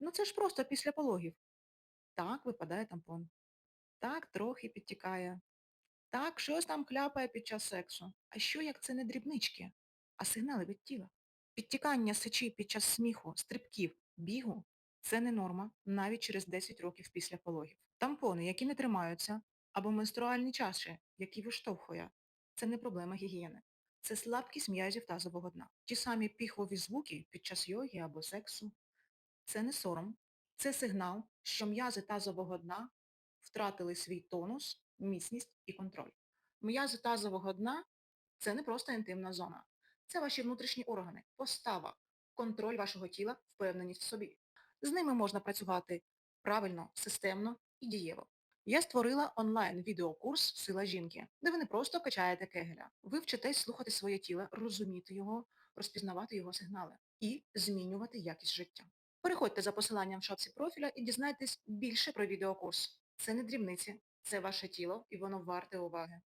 Ну це ж просто після пологів. Так, випадає тампон. Так, трохи підтікає. Так, щось там кляпає під час сексу. А що як це не дрібнички, а сигнали від тіла? Підтікання сечі під час сміху, стрибків, бігу– це не норма навіть через 10 років після пологів. Тампони, які не тримаються, або менструальні чаші, які виштовхує– це не проблема гігієни. Це слабкість м'язів тазового дна. Ті самі піхвові звуки під час йоги або сексу– це не сором, це сигнал, що м'язи тазового дна втратили свій тонус, міцність і контроль. М'язи тазового дна– це не просто інтимна зона. Це ваші внутрішні органи, постава, контроль вашого тіла, впевненість в собі. З ними можна працювати правильно, системно і дієво. Я створила онлайн-відеокурс Сила жінки, де ви не просто качаєте кегеля. Ви вчитесь слухати своє тіло, розуміти його, розпізнавати його сигнали і змінювати якість життя. Переходьте за посиланням в шапці профіля і дізнайтесь більше про відеокурс. Це не дрібниці, це ваше тіло і воно варте уваги.